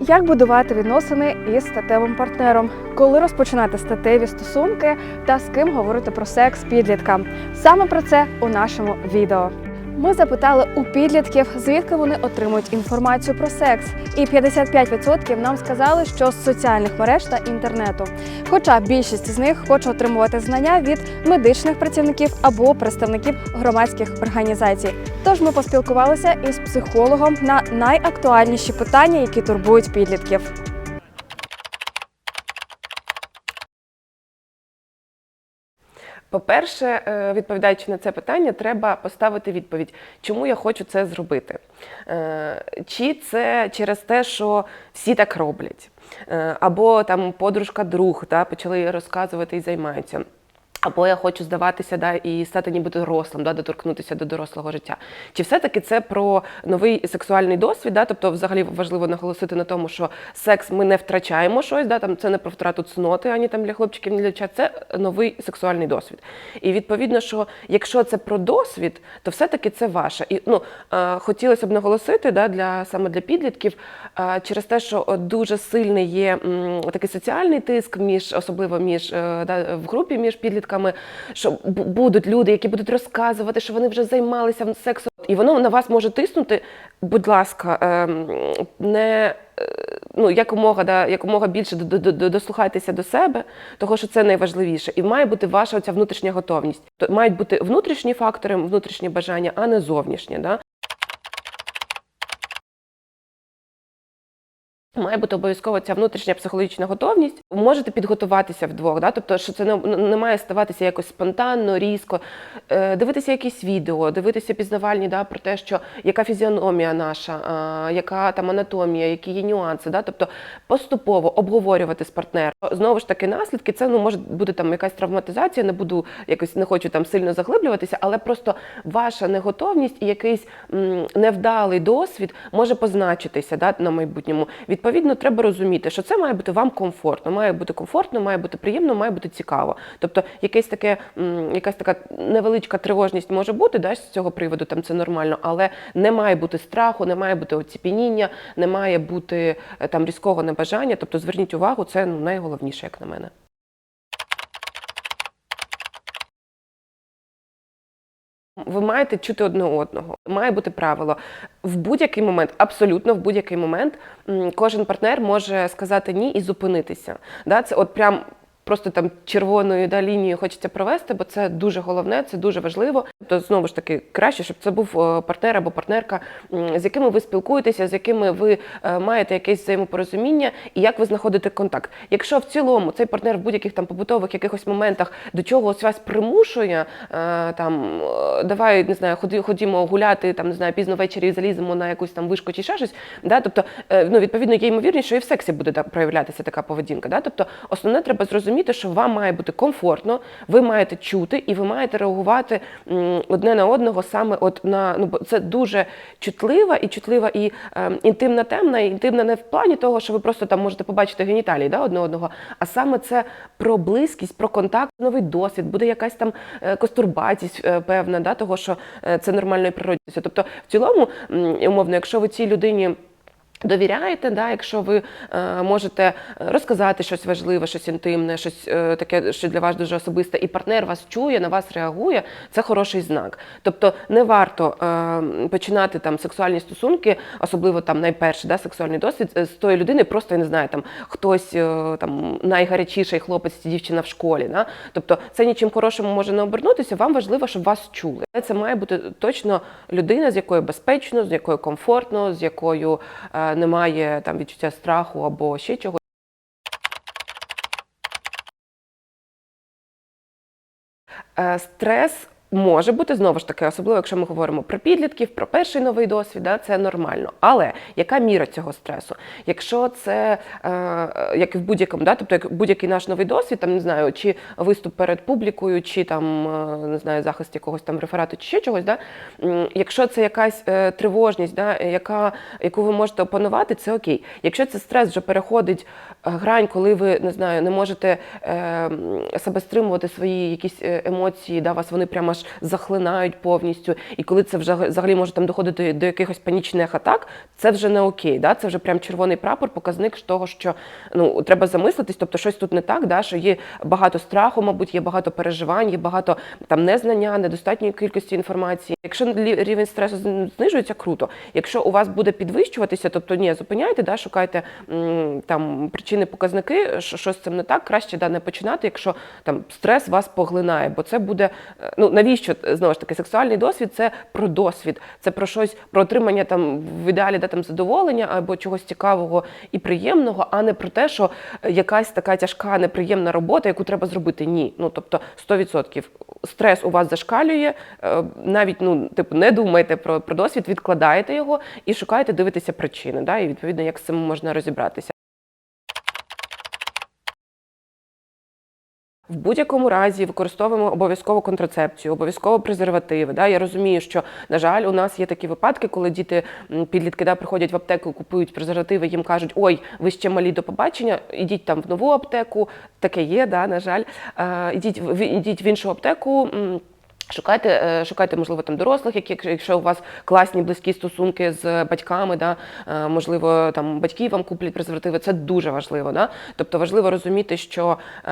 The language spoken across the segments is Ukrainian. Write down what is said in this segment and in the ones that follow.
Як будувати відносини із статевим партнером, коли розпочинати статеві стосунки та з ким говорити про секс підліткам? Саме про це у нашому відео. Ми запитали у підлітків, звідки вони отримують інформацію про секс, і 55% нам сказали, що з соціальних мереж та інтернету. Хоча більшість з них хоче отримувати знання від медичних працівників або представників громадських організацій. Тож ми поспілкувалися із психологом на найактуальніші питання, які турбують підлітків. По-перше, е, відповідаючи на це питання, треба поставити відповідь, чому я хочу це зробити. Е, Чи це через те, що всі так роблять, Е, або там подружка, друг да, почали розказувати і займаються. Або я хочу здаватися да, і стати ніби дорослим, да, доторкнутися до дорослого життя. Чи все-таки це про новий сексуальний досвід? Да? Тобто, взагалі важливо наголосити на тому, що секс ми не втрачаємо щось, да? там, це не про втрату цноти, ані там для хлопчиків, ні для дівчат, це новий сексуальний досвід. І відповідно, що якщо це про досвід, то все-таки це ваше. І ну, е, хотілося б наголосити да, для, саме для підлітків, е, через те, що дуже сильний є м, такий соціальний тиск, між, особливо між, е, да, в групі між підлітками, що будуть люди, які будуть розказувати, що вони вже займалися сексом, і воно на вас може тиснути. Будь ласка, ем, не е, ну, якомога, да, якомога більше до- до- до- дослухайтеся до себе, того що це найважливіше. І має бути ваша оця внутрішня готовність. То мають бути внутрішні фактори, внутрішні бажання, а не зовнішні. Да? Має бути обов'язково ця внутрішня психологічна готовність. Можете підготуватися вдвох, да? тобто, що це не, не має ставатися якось спонтанно, різко. Е, дивитися якісь відео, дивитися пізнавальні да, про те, що яка фізіономія наша, а, яка там анатомія, які є нюанси. Да? Тобто поступово обговорювати з партнером. Знову ж таки, наслідки це ну може бути там якась травматизація. Не буду якось не хочу там сильно заглиблюватися, але просто ваша неготовність і якийсь м, невдалий досвід може позначитися да, на майбутньому. Відповідно, треба розуміти, що це має бути вам комфортно, має бути комфортно, має бути приємно, має бути цікаво. Тобто, якесь таке, якась така невеличка тривожність може бути да, з цього приводу, там це нормально, але не має бути страху, не має бути оціпініння, не має бути е, там різкого небажання. Тобто, зверніть увагу, це ну, найголовніше, як на мене. Ви маєте чути одне одного. Має бути правило. В будь-який момент, абсолютно в будь-який момент, кожен партнер може сказати ні і зупинитися. Да? Це от прям. Просто там червоною да, лінією хочеться провести, бо це дуже головне, це дуже важливо. Тобто, знову ж таки, краще, щоб це був е, партнер або партнерка, з якими ви спілкуєтеся, з якими ви е, маєте якесь взаємопорозуміння, і як ви знаходите контакт. Якщо в цілому цей партнер в будь-яких там побутових якихось моментах до чогось вас примушує, е, там давай не знаю, ході, ходімо гуляти, там не знаю, пізно ввечері заліземо на якусь там вишку чи ще щось. Да? Тобто, ну відповідно, є ймовірність, що і в сексі буде проявлятися така поведінка. Да? Тобто, основне треба зрозуміти, що вам має бути комфортно, ви маєте чути і ви маєте реагувати одне на одного саме от на ну бо це дуже чутлива і чутлива і е, інтимна темна, і інтимна не в плані того, що ви просто там можете побачити геніталії да, одне одного, а саме це про близькість, про контакт, новий досвід, буде якась там е, костурбатість е, певна, да, того, що е, це нормально і природно. Тобто, в цілому, умовно, якщо ви цій людині. Довіряєте, да, якщо ви е, можете розказати щось важливе, щось інтимне, щось е, таке, що для вас дуже особисте, і партнер вас чує, на вас реагує, це хороший знак. Тобто не варто е, починати там сексуальні стосунки, особливо там найперший да, сексуальний досвід е, з тої людини, просто я не знаю, там хтось е, там найгарячіший хлопець чи дівчина в школі. Да? Тобто це нічим хорошим може не обернутися. Вам важливо, щоб вас чули. Це має бути точно людина, з якою безпечно, з якою комфортно, з якою е, немає там відчуття страху або ще чогось. Е, Стрес може бути знову ж таки, особливо якщо ми говоримо про підлітків, про перший новий досвід, да, це нормально. Але яка міра цього стресу? Якщо це е, як і в будь-якому, да, тобто як будь-який наш новий досвід, там не знаю, чи виступ перед публікою, чи там е, не знаю, захист якогось там реферату, чи ще чогось, да, якщо це якась е, тривожність, да, яка, яку ви можете опанувати, це окей. Якщо це стрес вже переходить грань, коли ви не знаю, не можете е, себе стримувати свої якісь е, емоції, да, вас вони прямо аж захлинають повністю. І коли це вже взагалі може там доходити до якихось панічних атак, це вже не окей. Да? Це вже прям червоний прапор, показник того, що ну треба замислитись, тобто щось тут не так, да? що є багато страху, мабуть, є багато переживань, є багато там незнання, недостатньої кількості інформації. Якщо рівень стресу знижується, круто. Якщо у вас буде підвищуватися, тобто ні, зупиняйте, да, шукайте м, там причини, показники, що, що з цим не так, краще да, не починати, якщо там стрес вас поглинає, бо це буде е, ну навіщо знову ж таки сексуальний досвід це про досвід, це про щось про отримання там в ідеалі да, там задоволення або чогось цікавого і приємного, а не про те, що е, якась така тяжка, неприємна робота, яку треба зробити. Ні, ну тобто 100%. Стрес у вас зашкалює, е, навіть ну типу не думайте про, про досвід, відкладаєте його і шукаєте, дивитеся причини, да, і відповідно як з цим можна розібратися. В будь-якому разі використовуємо обов'язково контрацепцію, обов'язково презервативи. Да? Я розумію, що на жаль, у нас є такі випадки, коли діти підлітки да, приходять в аптеку, купують презервативи, їм кажуть, ой, ви ще малі до побачення, ідіть там в нову аптеку. Таке є, да, на жаль. Ідіть, в- ідіть в іншу аптеку. Шукайте, е, шукайте, можливо, там дорослих, які, якщо- у вас класні близькі стосунки з батьками, да, е, можливо, там батьки вам куплять презервативи. Це дуже важливо. Да? Тобто важливо розуміти, що е,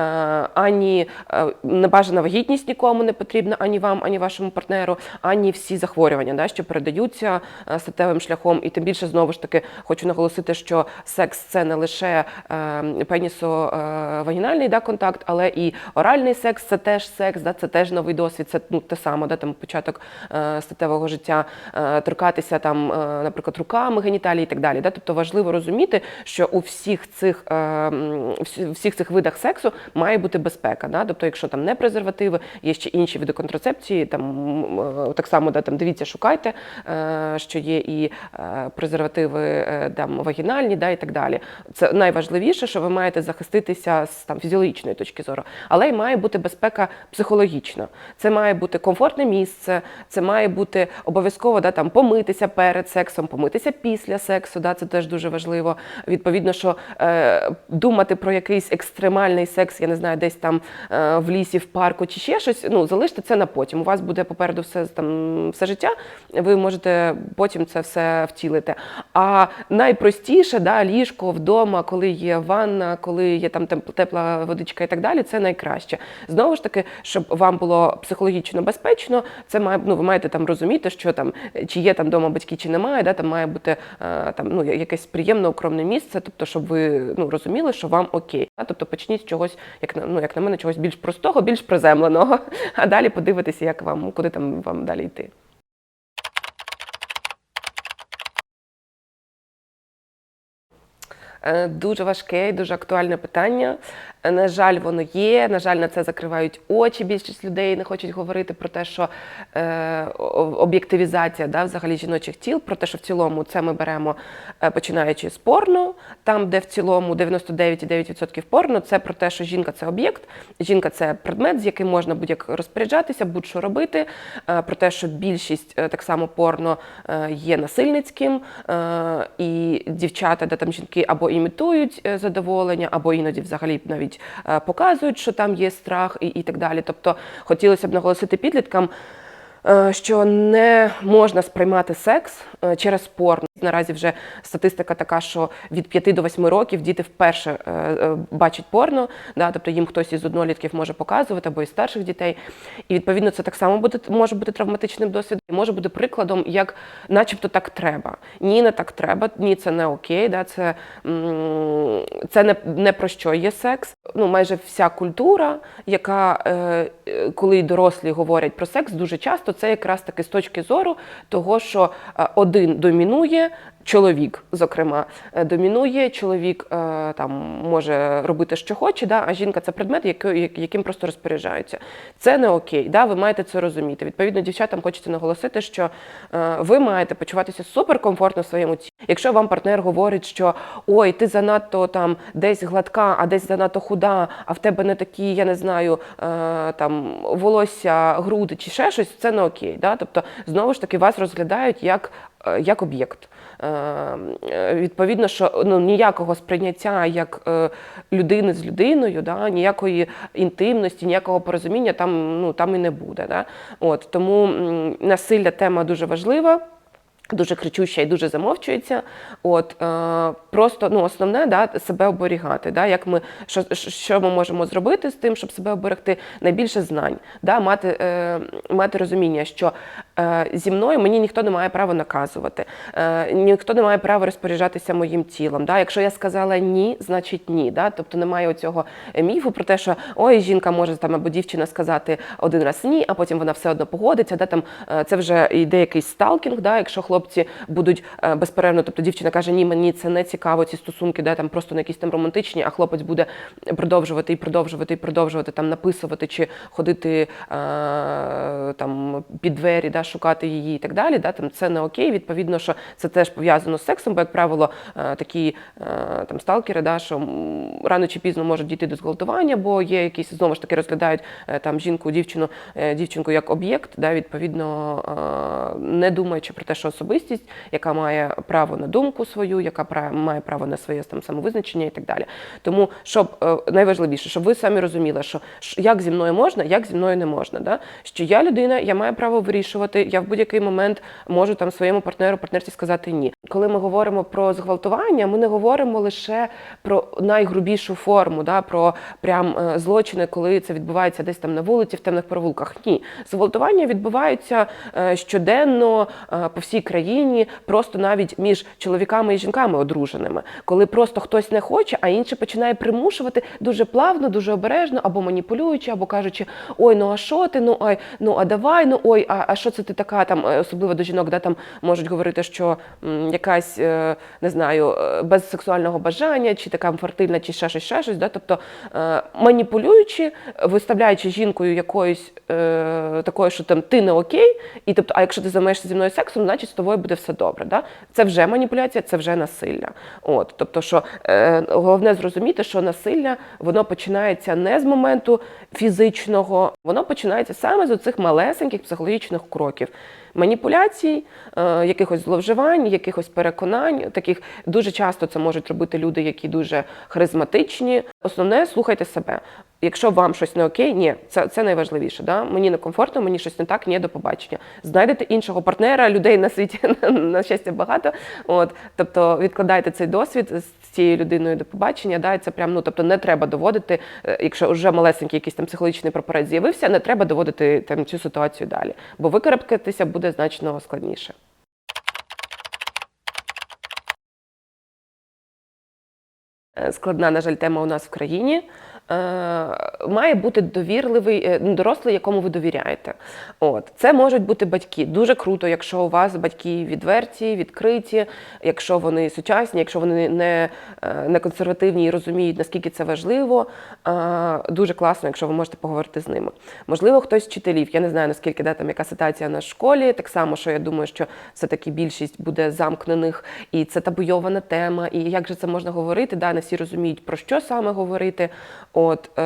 ані е, небажана вагітність нікому не потрібна, ані вам, ані вашому партнеру, ані всі захворювання, да, що передаються статевим шляхом. І тим більше знову ж таки хочу наголосити, що секс це не лише е, пенісо-вагінальний да, контакт, але і оральний секс це теж секс, да, це теж новий досвід. Це ну те саме, да, там початок е, статевого життя, е, торкатися там, е, наприклад, руками, геніталії і так далі. Да? Тобто важливо розуміти, що у всіх цих всіх цих видах сексу має бути безпека. Да? Тобто, якщо там не презервативи, є ще інші види контрацепції, там так само да, там дивіться, шукайте, що є і презервативи там вагінальні, да, і так далі. Це найважливіше, що ви маєте захиститися з там фізіологічної точки зору, але й має бути безпека психологічна. Це має бути комфортне місце, це має бути обов'язково да, там, помитися перед сексом, помитися після сексу. Да, це теж дуже важливо. Відповідно, що е, думати про якийсь екстремальний секс, я не знаю, десь там е, в лісі, в парку чи ще щось. Ну залиште це на потім. У вас буде попереду все там все життя. Ви можете потім це все втілити. А найпростіше, да, ліжко вдома, коли є ванна, коли є там тепла водичка і так далі, це найкраще. Знову ж таки, щоб вам було психологічно безпечно, це має ну, ви маєте там розуміти, що там чи є там вдома батьки, чи немає, да, там має бути е, там ну якесь приємне укромне місце, тобто, щоб ви ну розуміли, що вам окей. Да? Тобто почніть з чогось, як на ну як на мене, чогось більш простого, більш приземленого, а далі подивитися, як вам куди там вам далі йти. Е, Дуже важке і дуже актуальне питання. На жаль, воно є. На жаль, на це закривають очі. Більшість людей не хочуть говорити про те, що е, об'єктивізація да, взагалі жіночих тіл, про те, що в цілому це ми беремо е, починаючи з порно, там, де в цілому 99,9% порно, це про те, що жінка це об'єкт, жінка це предмет, з яким можна будь-як розпоряджатися, будь-що робити. Е, про те, що більшість е, так само порно е, є насильницьким, е, і дівчата, де там жінки або імітують е, задоволення, або іноді взагалі навіть е, показують, що там є страх і, і так далі. Тобто хотілося б наголосити підліткам. е, Що не можна сприймати секс е, через порно. Наразі вже статистика така, що від 5 до 8 років діти вперше е, е, бачать порно, да, тобто їм хтось із однолітків може показувати або із старших дітей. І відповідно це так само буде може бути травматичним досвідом, і може бути прикладом, як начебто так треба. Ні, не так треба, ні, це не окей. Да, це це не, не про що є секс. Ну, майже вся культура, яка е, коли дорослі говорять про секс, дуже часто це якраз таки з точки зору того, що е, один домінує. Чоловік, зокрема, е, домінує, чоловік е, там може робити, що хоче, да, а жінка це предмет, яким просто розпоряджаються. Це не окей, да, ви маєте це розуміти. Відповідно, дівчатам хочеться наголосити, що е, ви маєте почуватися суперкомфортно в своєму тілі. Якщо вам партнер говорить, що ой, ти занадто там десь гладка, а десь занадто худа, а в тебе не такі, я не знаю, там волосся, груди чи ще щось, це не окей. Да? Тобто, знову ж таки, вас розглядають як, як об'єкт. Е, відповідно, що ну ніякого сприйняття як е, людини з людиною, да, ніякої інтимності, ніякого порозуміння там ну там і не буде. Да? От тому насилля тема дуже важлива. Дуже кричуща і дуже замовчується. От е, просто ну основне да себе оберігати. Да, як ми що, що ми можемо зробити з тим, щоб себе оберегти? Найбільше знань, да, мати, е, мати розуміння, що е, зі мною мені ніхто не має права наказувати, е, ніхто не має права розпоряджатися моїм тілом. Да. Якщо я сказала ні, значить ні. Да. Тобто немає оцього міфу про те, що ой, жінка може там або дівчина сказати один раз ні, а потім вона все одно погодиться. Да, там е, це вже йде якийсь сталкінг, да, якщо хлопці будуть е, безперервно, тобто дівчина каже, ні, мені це не цікаво, ці стосунки, да, там просто на якісь там романтичні, а хлопець буде продовжувати і продовжувати і продовжувати там написувати чи ходити е, там під двері, да, шукати її і так далі. Да, там це не окей. Відповідно, що це теж пов'язано з сексом, бо як правило, е, такі там сталкери, да, що рано чи пізно можуть дійти до зґвалтування, бо є якісь знову ж таки розглядають там жінку, дівчину, дівчинку як об'єкт, да, відповідно, не думаючи про те, що особистість, яка має право на думку свою, яка має право на своє там самовизначення і так далі. Тому щоб е, найважливіше, щоб ви самі розуміли, що як зі мною можна, як зі мною не можна. Да? Що я людина, я маю право вирішувати, я в будь-який момент можу там своєму партнеру, партнерці сказати ні. Коли ми говоримо про зґвалтування, ми не говоримо лише про найгрубішу форму, да? про прям е, злочини, коли це відбувається десь там на вулиці, в темних провулках. Ні, зґвалтування відбуваються е, щоденно по всій країні, просто навіть між чоловіками і жінками одруженими, коли просто хтось не хоче, а інший починає примушувати дуже плавно, дуже обережно, або маніпулюючи, або кажучи, ой, ну а що ти? Ну ай, ну а давай, ну ой, а, а що це ти така там, е, особливо до жінок, да там можуть говорити, що м, якась е, не знаю, е, без сексуального бажання, чи така фертильна, чи ще щось, ще щось. Да? Тобто маніпулюючи, виставляючи жінкою якоюсь такою, що там ти не окей, і тобто, а якщо ти займаєшся зі мною сексом, значить тобою буде все добре. Да? Це вже маніпуляція, це вже насилля. От, тобто, що е, головне зрозуміти, що насилля воно починається не з моменту фізичного, воно починається саме з оцих малесеньких психологічних кроків. Маніпуляцій, е, якихось зловживань, якихось переконань. Таких дуже часто це можуть робити люди, які дуже харизматичні. Основне слухайте себе. Якщо вам щось не окей, ні, це, це найважливіше. Да? Мені некомфортно, мені щось не так, ні, до побачення. Знайдете іншого партнера, людей на світі на щастя багато. От, тобто відкладайте цей досвід з цією людиною до побачення. Да? Це прям, ну, тобто не треба доводити, е, якщо вже малесенький якийсь там психологічний препарат з'явився, не треба доводити там цю ситуацію далі, бо викарабкатися буде значно складніше. Е, Складна, на жаль, тема у нас в країні. Е, Має бути довірливий е, ну, дорослий, якому ви довіряєте. От це можуть бути батьки. Дуже круто, якщо у вас батьки відверті, відкриті, якщо вони сучасні, якщо вони не, е, не консервативні і розуміють, наскільки це важливо. Дуже класно, якщо ви можете поговорити з ними. Можливо, хтось з вчителів. Я не знаю наскільки да, там яка ситуація на школі. Так само, що я думаю, що все таки більшість буде замкнених, і це табуйована тема. І як же це можна говорити? Да, не всі розуміють про що саме говорити. От, е,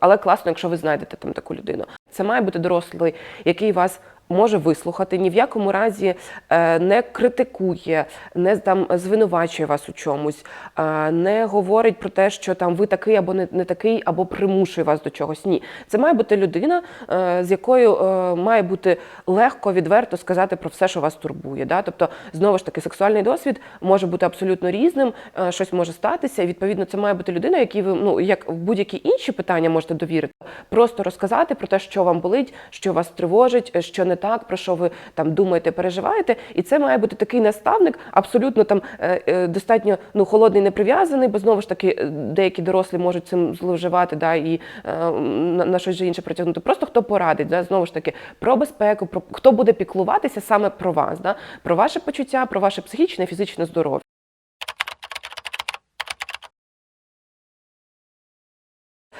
але класно, якщо ви знайдете там таку людину. Це має бути дорослий, який вас може вислухати, ні в якому разі е, не критикує, не там звинувачує вас у чомусь, е, не говорить про те, що там ви такий або не, не такий, або примушує вас до чогось. Ні, це має бути людина, е, з якою має бути легко, відверто сказати про все, що вас турбує. Да? Тобто, знову ж таки, сексуальний досвід може бути абсолютно різним, щось може статися. І відповідно, це має бути людина, якій ви ну як будь-які інші питання можете довірити, просто розказати про те, що вам болить, що вас тривожить, що не так, про що ви там думаєте, переживаєте. І це має бути такий наставник, абсолютно там е, е, достатньо ну холодний, не прив'язаний, бо знову ж таки е, деякі дорослі можуть цим зловживати, да і на, щось інше притягнути. Просто хто порадить, да, знову ж таки, про безпеку, про хто буде піклуватися саме про вас, да, про ваше почуття, про ваше психічне, фізичне здоров'я.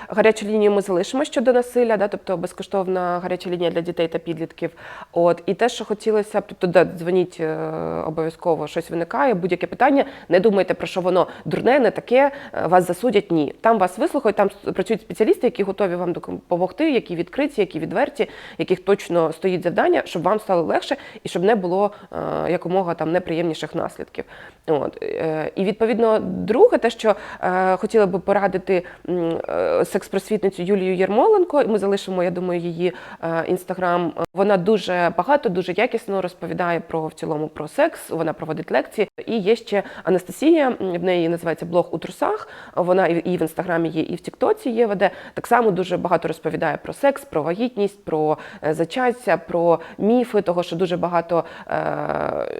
Гарячу лінію ми залишимо щодо насилля, да, тобто безкоштовна гаряча лінія для дітей та підлітків. От і те, що хотілося б, тобто да, дзвоніть е, обов'язково, щось виникає, будь-яке питання. Не думайте про що воно дурне, не таке, е, вас засудять. Ні, там вас вислухають, там працюють спеціалісти, які готові вам допомогти, які відкриті, які відверті, яких точно стоїть завдання, щоб вам стало легше і щоб не було е, якомога там неприємніших наслідків. От і відповідно, друге, те, що хотіла би порадити секс-просвітницю Юлію Єрмоленко. Ми залишимо, я думаю, її е, інстаграм. Вона дуже багато, дуже якісно розповідає про в цілому про секс. Вона проводить лекції. І є ще Анастасія. В неї називається блог у трусах. Вона і і в інстаграмі є, і в Тіктоці є веде. Так само дуже багато розповідає про секс, про вагітність, про е, зачаття, про міфи, того, що дуже багато е,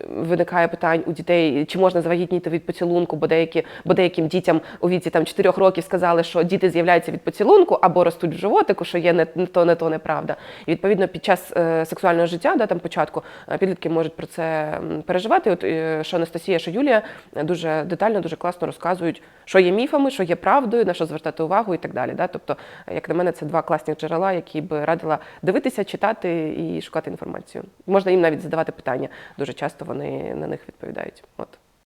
виникає питань у дітей, чи можна завагітніти від поцілунку, бо деякі, бо деяким дітям у віці там 4 років сказали, що діти з'являються від поцілунку або ростуть в животику, що є не, то, не то неправда. І відповідно під час е, сексуального життя, да, там початку, е, підлітки можуть про це переживати. От е, що Анастасія, що Юлія дуже детально, дуже класно розказують, що є міфами, що є правдою, на що звертати увагу і так далі. Да? Тобто, як на мене, це два класні джерела, які би радила дивитися, читати і шукати інформацію. Можна їм навіть задавати питання. Дуже часто вони на них відповідають. От.